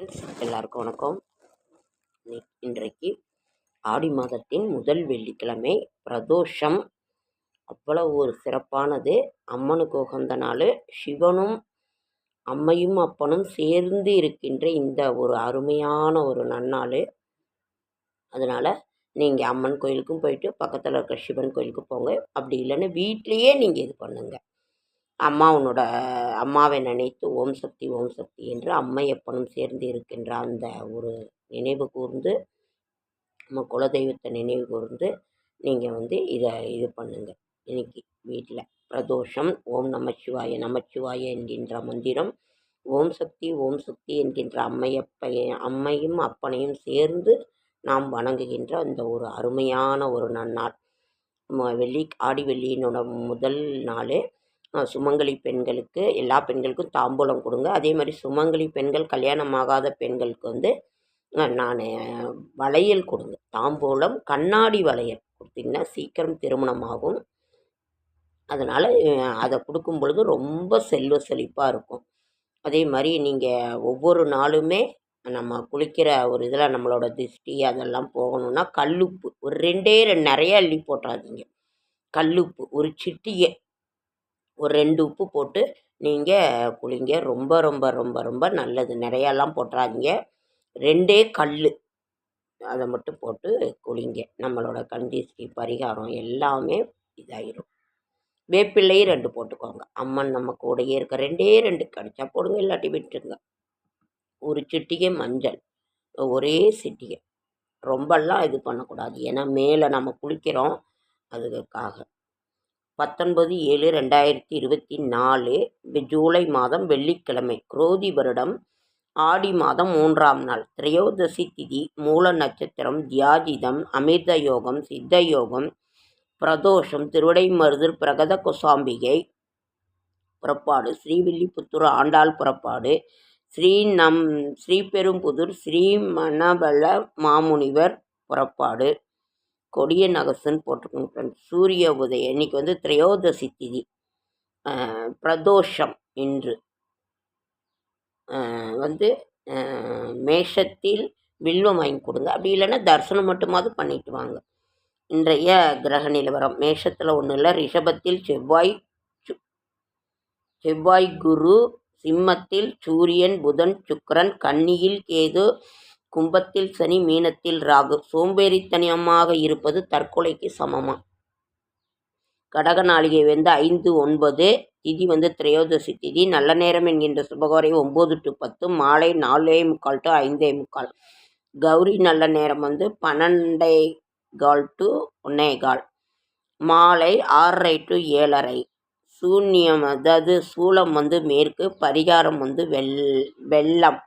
Friends எல்லாருக்கும் வணக்கம். இன்றைக்கு ஆடி மாதத்தின் முதல் வெள்ளிக்கிழமை பிரதோஷம். அவ்வளவு ஒரு சிறப்பானது. அம்மனுக்கு உகந்த நாள். சிவனும் அம்மையும் அப்பனும் சேர்ந்து இருக்கின்ற இந்த ஒரு அருமையான ஒரு நன்னாள். அதனால் நீங்கள் அம்மன் கோயிலுக்கும் போயிட்டு பக்கத்தில் இருக்க சிவன் கோயிலுக்கு போங்க. அப்படி இல்லைன்னா வீட்லேயே நீங்கள் இது பண்ணுங்கள் அம்மாவனோட அம்மாவை நினைத்து ஓம் சக்தி ஓம் சக்தி என்று அம்மையப்பனும் சேர்ந்து இருக்கின்ற அந்த ஒரு நினைவு கூர்ந்து நம்ம குலதெய்வத்தை நினைவு கூர்ந்து நீங்கள் வந்து இதை இது பண்ணுங்கள் இன்னைக்கு வீட்டில் பிரதோஷம் ஓம் நமச்சிவாய நமச்சிவாய என்கின்ற மந்திரம் ஓம் சக்தி ஓம் சக்தி என்கின்ற அம்மையப்பைய அம்மையும் அப்பனையும் சேர்ந்து நாம் வணங்குகின்ற அந்த ஒரு அருமையான ஒரு நன்னாள். வெள்ளி ஆடி வெள்ளியினோட முதல் நாளே சுமங்கலி பெண்களுக்கு எல்லா பெண்களுக்கும் தாம்பூலம் கொடுங்க. அதே மாதிரி சுமங்கலி பெண்கள் கல்யாணம் ஆகாத பெண்களுக்கு வந்து நான் வளையல் கொடுங்க. தாம்பூலம் கண்ணாடி வளையல் கொடுத்தீங்கன்னா சீக்கிரம் திருமணமாகும். அதனால் அதை கொடுக்கும் பொழுது ரொம்ப செல்வ செழிப்பாக இருக்கும். அதே மாதிரி நீங்கள் ஒவ்வொரு நாளுமே நம்ம குளிக்கிற ஒரு இதில் நம்மளோட திருஷ்டி அதெல்லாம் போகணுன்னா கல்லுப்பு. ஒரு ரெண்டே ரெண்டு நிறைய அள்ளி போட்டுறாதீங்க. கல்லுப்பு ஒரு சிட்டியை ஒரு ரெண்டு உப்பு போட்டு நீங்கள் குளிங்க. ரொம்ப ரொம்ப ரொம்ப ரொம்ப நல்லது. நிறையாலாம் போட்டுறாதீங்க ரெண்டே கல் அதை மட்டும் போட்டு குளிங்க. நம்மளோட கந்திஷ்டி பரிகாரம் எல்லாமே இதாயிரும். வேப்பிள்ளையும் ரெண்டு போட்டுக்கோங்க. அம்மன் நம்ம கூடயே இருக்க ரெண்டே ரெண்டு கடிச்சா போடுங்க இல்லாட்டி விட்டுருங்க. ஒரு சிட்டிகை மஞ்சள் ஒரே சிட்டிகை. ரொம்பலாம் இது பண்ணக்கூடாது. ஏன்னா மேலே நம்ம குளிக்கிறோம். அதுக்காக. பத்தொன்பது ஏழு ரெண்டாயிரத்தி இருபத்தி நாலு ஜூலை மாதம் வெள்ளிக்கிழமை குரோதி வருடம் ஆடி மாதம் மூன்றாம் நாள் திரையோதசி திதி மூல நட்சத்திரம் தியாஜிதம் அமிர்த யோகம் சித்த யோகம் பிரதோஷம் திருவிடைமருதூர் பிரகத குசாம்பிகை புறப்பாடு ஸ்ரீவில்லிபுத்தூர் ஆண்டாள் புறப்பாடு ஸ்ரீ நம் ஸ்ரீபெரும்புதூர் ஸ்ரீ மணவள மாமுனிவர் புறப்பாடு. கொடிய நகசுன்னு போட்டிருக்கோங்க ஃப்ரெண்ட்ஸ் சூரிய உதயம் இன்னைக்கு வந்து திரையோதசி திதி. பிரதோஷம் இன்று. வந்து மேஷத்தில் வில்வம் வாங்கி கொடுங்க. அப்படி இல்லைன்னா தரிசனம் மட்டுமாவது பண்ணிட்டு வாங்க. இன்றைய கிரக நிலவரம். மேஷத்தில் ஒன்றும் இல்லை. ரிஷபத்தில் செவ்வாய் சு- செவ்வாய் குரு சிம்மத்தில் சூரியன் புதன் சுக்கரன் கன்னியில் கேது கும்பத்தில் சனி மீனத்தில் ராகு. சோம்பேறித்தனமாக இருப்பது தற்கொலைக்கு சமமா? கடக நாளிகை வந்து ஐந்து ஒன்பது திதி வந்து திரையோதசி திதி. நல்ல நேரம் என்கின்ற சுபகோரை ஒம்பது டு பத்து மாலை நாலே முக்கால் டு ஐந்தே முக்கால். கௌரி நல்ல நேரம் வந்து பன்னெண்டே கால் டு ஒன்னே கால். மாலை ஆறரை டு ஏழரை. சூன்யம் அதாவது சூலம் வந்து மேற்கு பரிகாரம் வந்து வெள் வெள்ளம்.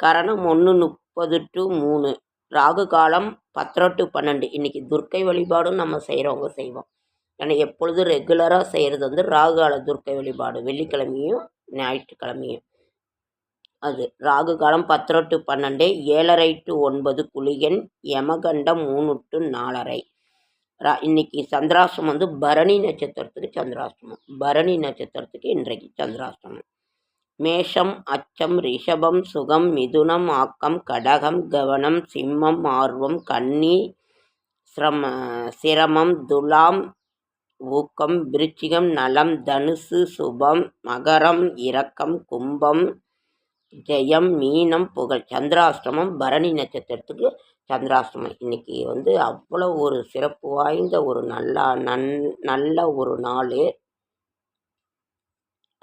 கரணம் ஒன்று முப்பது டு மூணு. ராகு காலம் பத்தரை டு பன்னெண்டு. இன்றைக்கி துர்க்கை வழிபாடும் நம்ம செய்கிறவங்க செய்வோம். ஏன்னா எப்பொழுது ரெகுலராக செய்கிறது வந்து ராகு கால துர்க்கை வழிபாடு. வெள்ளிக்கிழமையும் ஞாயிற்றுக்கிழமையும். அது ராகு காலம் பத்தரை டு பன்னெண்டு ஏழரை டு ஒன்பது குளிகன் யமகண்டம் மூணு டு நாலரை. ரா இன்னைக்கு சந்திராஷ்டமம் வந்து பரணி நட்சத்திரத்துக்கு சந்திராஷ்டமம். பரணி நட்சத்திரத்துக்கு இன்றைக்கு சந்திராஷ்டமம். மேஷம் அச்சம் ரிஷபம் சுகம் மிதுனம் ஆக்கம் கடகம் கவனம் சிம்மம் ஆர்வம் கன்னி சிரம சிரமம் துலாம் ஊக்கம் விருச்சிகம் நலம் தனுசு சுபம் மகரம் இரக்கம் கும்பம் ஜெயம் மீனம் புகழ் சந்திராஷ்டமம் பரணி நட்சத்திரத்துக்கு சந்திராஷ்டமம். இன்னைக்கு வந்து அவ்வளோ ஒரு சிறப்பு வாய்ந்த ஒரு நல்லா நன் நல்ல ஒரு நாள்.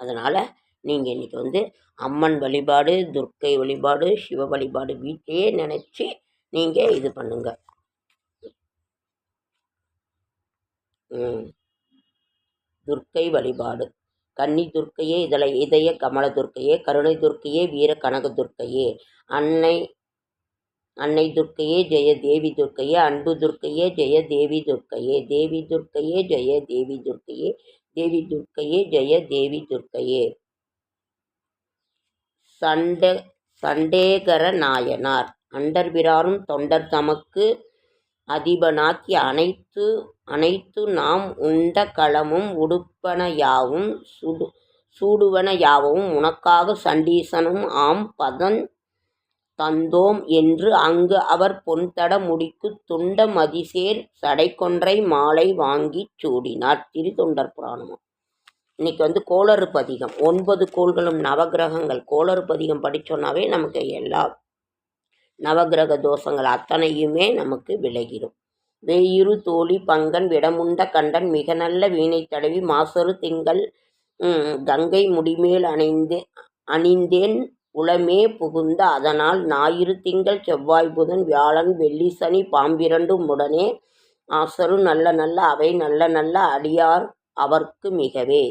அதனால் நீங்கள் இன்றைக்கி வந்து அம்மன் வழிபாடு துர்க்கை வழிபாடு சிவ வழிபாடு வீட்டையே நினச்சி நீங்கள் இது பண்ணுங்க. ம். துர்க்கை வழிபாடு. கன்னி துர்க்கையே இதழ இதய கமல துர்க்கையே கருணை துர்க்கையே வீர கனக துர்க்கையே அன்னை அன்னை துர்க்கையே ஜெய தேவி துர்க்கையே அன்பு துர்க்கையே ஜெய தேவி துர்க்கையே தேவி துர்க்கையே ஜெய தேவி துர்க்கையே தேவி துர்க்கையே ஜெய தேவி துர்க்கையே. சண்ட சண்டேகர நாயனார் அண்டர்பிரானும் தொண்டர் தமக்கு அதிபனாக்கி அனைத்து அனைத்து நாம் உண்ட களமும் உடுப்பன யாவும் சுடு சூடுவன யாவும் உனக்காக சண்டீசனும் ஆம் பதன் தந்தோம் என்று அங்கு அவர் பொன்தட முடிக்குத் துண்ட மதிசேர் சடைக்கொன்றை மாலை வாங்கிச் சூடினார். திருத்தொண்டர் புராணம் இன்னைக்கு வந்து கோளறு பதிகம் ஒன்பது கோள்களும் நவகிரகங்கள் கோளறு பதிகம் படித்தோன்னாவே நமக்கு எல்லா நவகிரக தோஷங்கள் அத்தனையுமே நமக்கு விலகிடும். வெயிறு தோழி பங்கன் விடமுண்ட கண்டன் மிக நல்ல வீணை தடவி மாசறு திங்கள் கங்கை முடிமேல் அணிந்து அணிந்தேன் உளமே புகுந்த அதனால் ஞாயிறு திங்கள் செவ்வாய் புதன் வியாழன் வெள்ளி சனி பாம்பிரண்டும் உடனே ஆசரு நல்ல நல்ல அவை நல்ல நல்ல அடியார் அவர்க்கு மிகவே.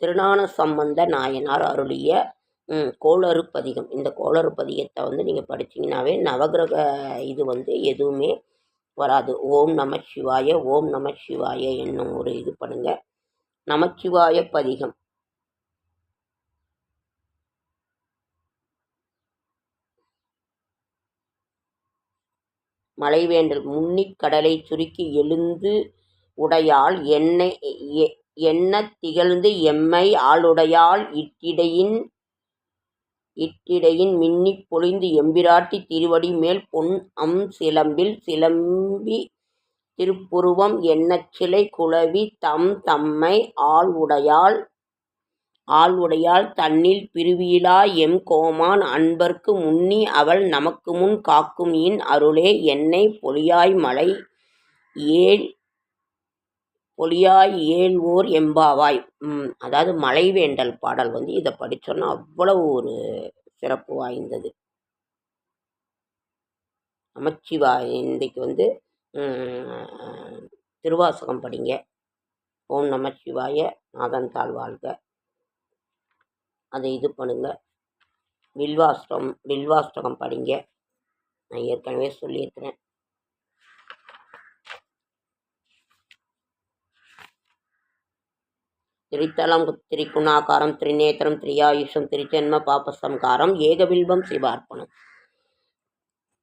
திருஞான சம்பந்த நாயனார் அருளிய கோளறு பதிகம் இந்த கோளறு பதிகத்தை வந்து நீங்கள் படிச்சீங்கன்னாவே நவகிரக இது வந்து எதுவுமே வராது. ஓம் நம சிவாய ஓம் நம சிவாய என்னும் ஒரு இது பண்ணுங்க. நமச்சிவாய பதிகம். மலைவேண்டல் முன்னிக் கடலை சுருக்கி எழுந்து உடையால் உடையாள் எண்ணத் திகழ்ந்து எம்மை ஆளுடையாள் இட்டிடையின் இட்டிடையின் மின்னிப் பொலிந்து எம்பிராட்டி திருவடி மேல் பொன் அம் சிலம்பில் சிலம்பி திருப்புருவம் எண்ணச் சிலை குலவி தம் தம்மை ஆள் உடையாள் ஆள் உடையாள் தன்னில் பிரிவியிலா எம் கோமான் அன்பர்க்கு முன்னி அவள் நமக்குமுன் காக்கும் இன் அருளே என்னை பொலியாய் மலை ஏழ் ஒளியாய் ஏழ்வோர் ஓர் எம்பாவாய் அதாவது மலைவேண்டல் பாடல் வந்து இதை படித்தோன்னா அவ்வளவு ஒரு சிறப்பு வாய்ந்தது. நமச்சிவாய் இன்றைக்கு வந்து திருவாசகம் படிங்க. ஓம் நமச்சிவாய நாதன் தாழ் வாழ்க. அதை இது பண்ணுங்கள் வில்வாஷ்டம் வில்வாஷ்டகம் படிங்க. நான் ஏற்கனவே சொல்லியிருக்கிறேன். திரித்தலம் திரிகுணாகாரம் திரிநேத்திரம் திரியாயுஷம் திருச்சென்ம பாபசம்காரம் ஏகபில்பம் சிவார்ப்பணம்.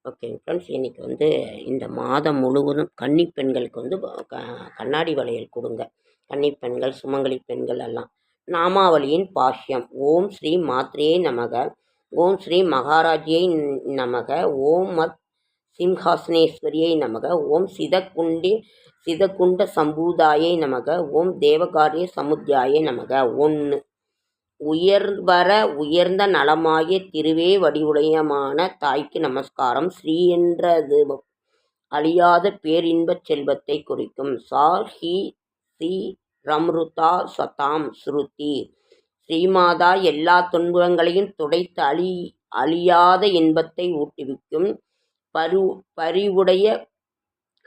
ஓகே ஃப்ரெண்ட்ஸ் இன்றைக்கி வந்து இந்த மாதம் முழுவதும் கன்னி பெண்களுக்கு வந்து க கண்ணாடி வளையல் கொடுங்க. கன்னி பெண்கள் சுமங்கலி பெண்கள் எல்லாம். நாமாவளியின் பாஷ்யம். ஓம் ஸ்ரீ மாத்ரே நமக. ஓம் ஸ்ரீ மகாராஜியை நமக. ஓம் மத் சிம்ஹாசனேஸ்வரியை நமக. ஓம் சிதகுண்டி சிதகுண்ட சம்பூதாயை நமக. ஓம் தேவகாரிய சமுத்தியாயை நமக. ஒன்று உயர்வர உயர்ந்த நலமாகிய திருவே வடிவுடையமான தாய்க்கு நமஸ்காரம். ஸ்ரீ என்றது அழியாத பேரின்பச் செல்வத்தை குறிக்கும். சா ஹி சி ரம்ருதா சதாம் ஸ்ருதி. ஸ்ரீமாதா எல்லா துன்பங்களையும் துடைத்து அழி அழியாத இன்பத்தை ஊட்டுவிக்கும். பரு பரிவுடைய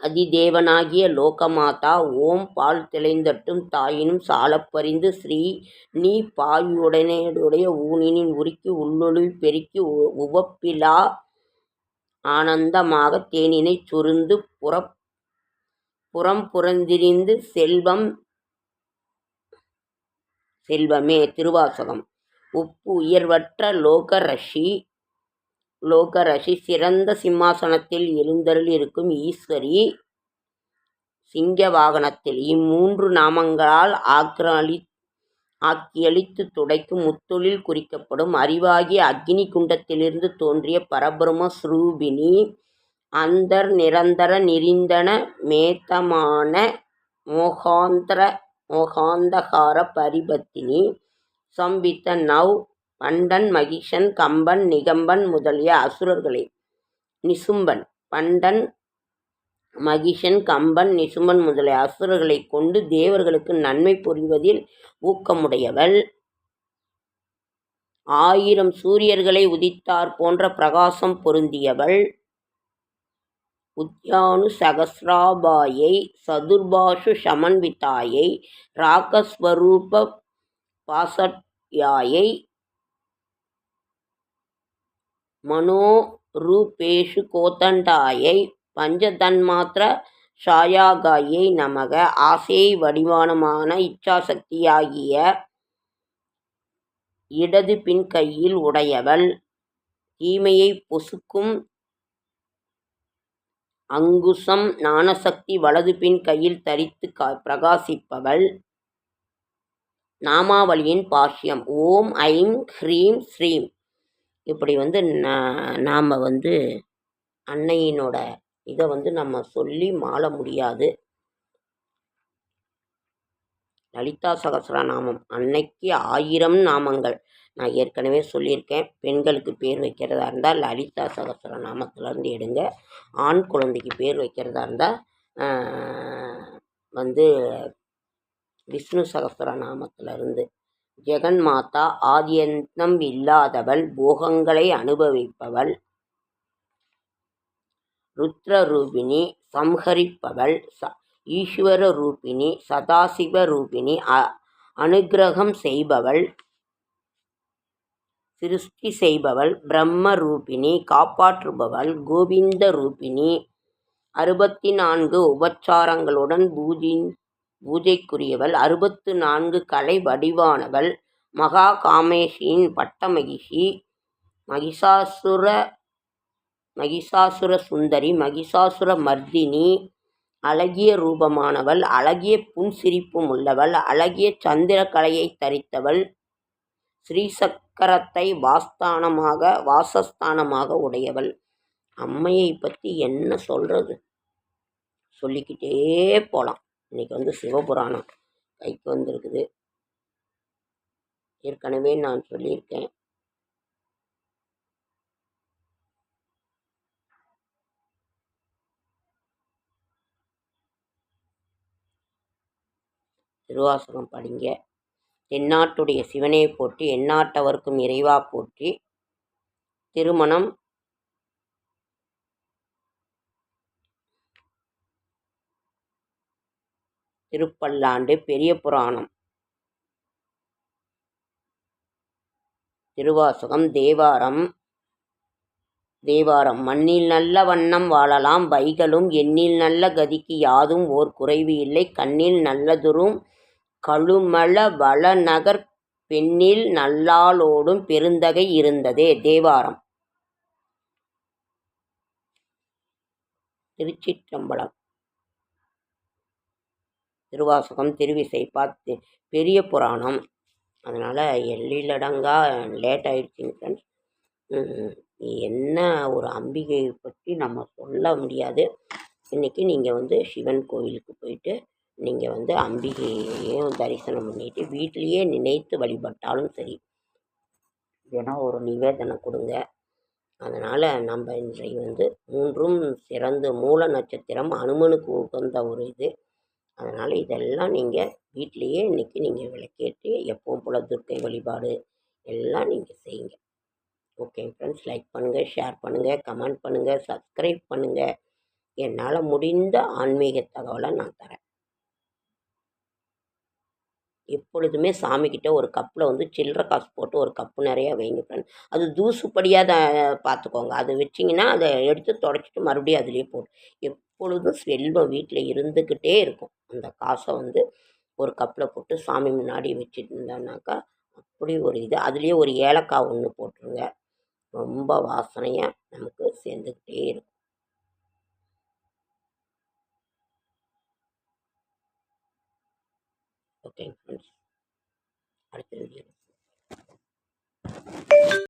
அதிதேவனாகிய லோகமாதா ஓம் பால் திளைந்தட்டும் தாயினும் சாலப்பறிந்து ஸ்ரீ நீ பாயுடனேயுடைய ஊனினின் உருக்கி உள்ளொளி பெருக்கி உவப்பிலா ஆனந்தமாக தேனினைச் சுருந்து புறப் புறம் புறந்திரிந்து செல்வம் செல்வமே திருவாசகம். உப்பு உயர்வற்ற லோகரஷி லோகரசி சிறந்த சிம்மாசனத்தில் எழுந்தருளியிருக்கும் ஈஸ்வரி சிங்க வாகனத்தில் இம்மூன்று நாமங்களால் ஆக்கிரளி ஆக்கியளித்து துடைக்கும் முத்தொழில் குறிக்கப்படும். அறிவாகிய அக்னி குண்டத்திலிருந்து தோன்றிய பரபிரம ஸ்ரூபிணி அந்தர் நிரந்தர நிரிந்தன மேத்தமான மோகாந்திர மோகாந்தகார பரிபத்தினி சம்பித்த நவ் பண்டன் மகிஷன் கம்பன் நிகம்பன் முதலிய அசுரர்களை. நிசும்பன் பண்டன் மகிஷன் கம்பன் நிசும்பன் முதலிய அசுரர்களைக் கொண்டு தேவர்களுக்கு நன்மை புரிவதில் ஊக்கமுடையவள். ஆயிரம் சூரியர்களை உதித்தார் போன்ற பிரகாசம் பொருந்தியவள். உத்யானு சகசிராபாயை சதுர்பாஷு சமன்விதாயை ராகஸ்வரூப பாசட்யாயை மனோரூபேஷு கோதண்டாயை பஞ்சதன்மாத்திர சாயாகாயை நமக ஆசை வடிவானமான இச்சாசக்தியாகிய இடது பின் கையில் உடையவள். தீமையை பொசுக்கும் அங்குசம் ஞானசக்தி வலது பின் கையில் தரித்து பிரகாசிப்பவள். நாமாவளியின் பாஷ்யம். ஓம் ஐம் ஹ்ரீம் ஸ்ரீம். இப்படி வந்து நாம் வந்து அன்னையினோட இதை வந்து நம்ம சொல்லி மாள முடியாது. லலிதா சகசரநாமம் அன்னைக்கு ஆயிரம் நாமங்கள். நான் ஏற்கனவே சொல்லியிருக்கேன் பெண்களுக்கு பேர் வைக்கிறதா இருந்தால் லலிதா சகஸ்ரநாமத்திலேருந்து எடுங்க. ஆண் குழந்தைக்கு பேர் வைக்கிறதா இருந்தால் வந்து விஷ்ணு சகஸ்ரநாமத்திலிருந்து ஜெகன்மாதா ஆதியந்தம் இல்லாதவள் போகங்களை அனுபவிப்பவள். ருத்ரரூபிணி சம்ஹரிப்பவள். ச ஈஸ்வர ரூபிணி சதாசிவ ரூபிணி அ அனுக்கிரகம் செய்பவள். சிருஷ்டி செய்பவள். பிரம்ம ரூபிணி காப்பாற்றுபவள். கோவிந்த ரூபிணி அறுபத்தி நான்கு உபச்சாரங்களுடன் பூஜி பூஜைக்குரியவள் அறுபத்து நான்கு கலை வடிவானவள் மகா காமேஷியின் பட்டமகிஷி மகிஷாசுர மகிஷாசுர சுந்தரி மகிஷாசுர மர்தினி அழகிய ரூபமானவள் அழகிய புன்சிரிப்பும் உள்ளவள் அழகிய சந்திரக்கலையை தரித்தவள் ஸ்ரீசக்கரத்தை வாஸ்தானமாக வாசஸ்தானமாக உடையவள். அம்மையை பற்றி என்ன சொல்கிறது சொல்லிக்கிட்டே போகலாம் இன்றைக்கி வந்து சிவபுராணம் கைக்கு வந்திருக்குது. ஏற்கனவே நான் சொல்லியிருக்கேன். திருவாசகம் படிங்க. தென்னாட்டுடைய சிவனை போற்றி எந்நாட்டவர்க்கும் இறைவா போற்றி திருமணம் திருப்பல்லாண்டு பெரிய புராணம். திருவாசகம் தேவாரம். தேவாரம் மண்ணில் நல்ல வண்ணம் வாழலாம் வைகளும் எண்ணில் நல்ல கதிக்கு யாதும் ஓர் குறைவு இல்லை கண்ணில் நல்லதுரும் கழுமல வளநகர் பெண்ணில் நல்லாளோடும் பெருந்தகை இருந்ததே. தேவாரம். திருச்சிற்றம்பலம். திருவாசகம் திருவிசை பார்த்து பெரிய புராணம். அதனால் எல்லிலடங்கா லேட் ஆகிடுச்சிங்க ஃப்ரெண்ட்ஸ் என்ன ஒரு அம்பிகையை பற்றி நம்ம சொல்ல முடியாது. இன்றைக்கி நீங்கள் வந்து சிவன் கோவிலுக்கு போயிட்டு நீங்கள் வந்து அம்பிகையையும் தரிசனம் பண்ணிவிட்டு வீட்டிலையே நினைத்து வழிபட்டாலும் சரி ஏன்னா ஒரு நிவேதனை கொடுங்க. அதனால் நம்ம இன்றைக்கு வந்து மூன்றும் சிறந்த மூல நட்சத்திரம் அனுமனுக்கு உகந்த ஒரு இது. அதனால் இதெல்லாம் நீங்கள் வீட்டிலையே இன்றைக்கி நீங்கள் விளக்கேற்றி எப்பவும் போல் துர்க்கை வழிபாடு எல்லாம் நீங்கள் செய்யுங்க. ஓகே ஃப்ரெண்ட்ஸ் லைக் பண்ணுங்கள் ஷேர் பண்ணுங்கள் கமெண்ட் பண்ணுங்கள் சப்ஸ்கிரைப் பண்ணுங்கள் என்னால் முடிந்த ஆன்மீக தகவலை நான் தரேன். எப்பொழுதுமே சாமிக்கிட்ட ஒரு கப்பில் வந்து சில்லற காசு போட்டு ஒரு கப்பு நிறையா வைங்க ஃப்ரெண்ட் அது தூசுப்படியாக தான் பார்த்துக்கோங்க அது வச்சிங்கன்னா அதை எடுத்து தொடச்சிட்டு மறுபடியும் அதுலேயே போட்டு எப் எப்பொழுதும் செல்வம் வீட்டில் இருந்துக்கிட்டே இருக்கும். அந்த காசை வந்து ஒரு கப்பில் போட்டு சாமி முன்னாடி வச்சுட்டு இருந்தோன்னாக்கா அப்படி ஒரு இது. அதுலேயே ஒரு ஏலக்காய் ஒன்று போட்டுருங்க. ரொம்ப வாசனையாக நமக்கு சேர்ந்துக்கிட்டே இருக்கும். ஓகேங்க ஃப்ரெண்ட்ஸ் அடுத்த வீடியோ